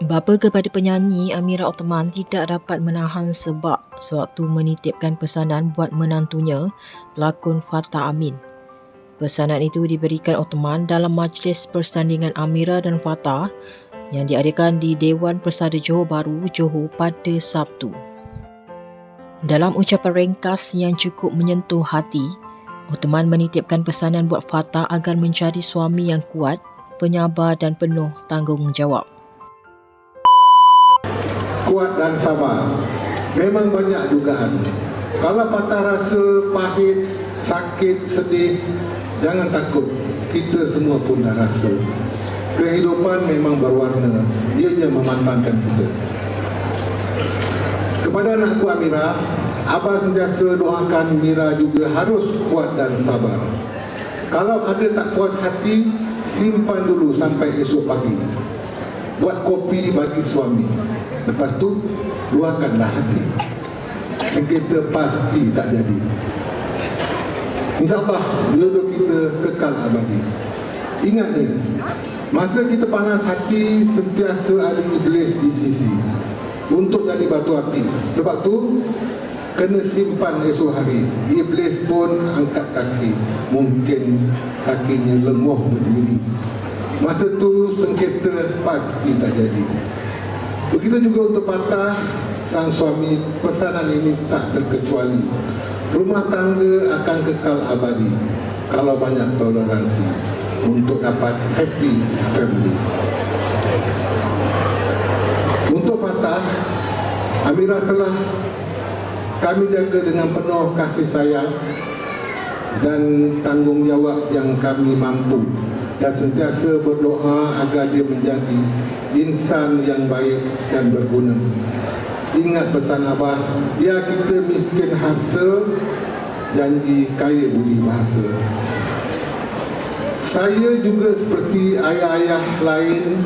Bapa kepada penyanyi Amira Ottoman tidak dapat menahan sebab sewaktu menitipkan pesanan buat menantunya, pelakon Fatah Amin. Pesanan itu diberikan Ottoman dalam majlis persandingan Amira dan Fatah yang diadakan di Dewan Persada Johor Bahru, Johor pada Sabtu. Dalam ucapan ringkas yang cukup menyentuh hati, Ottoman menitipkan pesanan buat Fatah agar menjadi suami yang kuat, penyabar dan penuh tanggungjawab kuat dan sabar. Memang banyak dugaan. Kalau patah rasa pahit, sakit, sedih, jangan takut. Kita semua pun dah rasa. Kehidupan memang berwarna. Yang memantangkan kita. Kepada anakku Amira, Abah sentiasa doakan Mira juga harus kuat dan sabar. Kalau ada tak puas hati, simpan dulu sampai esok pagi. Buat kopi bagi suami. Lepas tu luahkanlah hati. Sengketa pasti tak jadi. InsyaAllah jodoh kita kekal abadi. Ingat ni Masa kita panas hati Sentiasa ada iblis di sisi. Untuk jadi batu api. Sebab tu Kena simpan esok hari. Iblis pun angkat kaki. Mungkin kakinya lenguh berdiri. Masa tu sengketa pasti tak jadi Begitu juga untuk Fatah, sang suami, pesanan ini tak terkecuali. Rumah tangga akan kekal abadi kalau banyak toleransi untuk dapat happy family. Untuk Fatah, Amira telah kami jaga dengan penuh kasih sayang dan tanggungjawab yang kami mampu dan sentiasa berdoa agar dia menjadi insan yang baik dan berguna. Ingat pesan Abah, biar kita miskin harta, janji kaya budi bahasa. Saya juga seperti ayah-ayah lain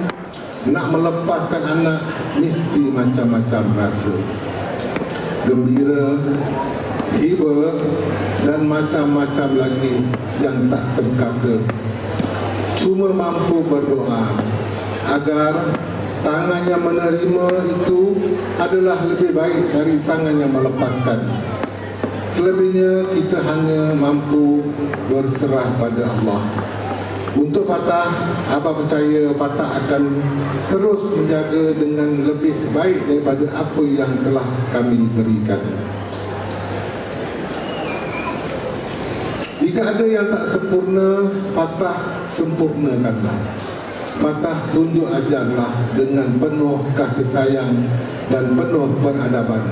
nak melepaskan anak mesti macam-macam rasa. Gembira, hiba dan macam-macam lagi yang tak terkata cuma mampu berdoa agar tangan yang menerima itu adalah lebih baik dari tangan yang melepaskan. Selebihnya kita hanya mampu berserah pada Allah. Untuk Fatah, Abah percaya Fatah akan terus menjaga dengan lebih baik daripada apa yang telah kami berikan. Jika ada yang tak sempurna, Fatah sempurnakanlah. Fatah tunjuk ajarlah dengan penuh kasih sayang dan penuh peradaban.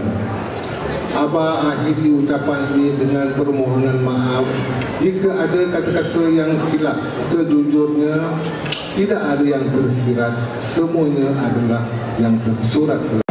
Abah akhiri ucapan ini dengan permohonan maaf jika ada kata-kata yang silap. Sejujurnya, tidak ada yang tersirat. Semuanya adalah yang tersurat.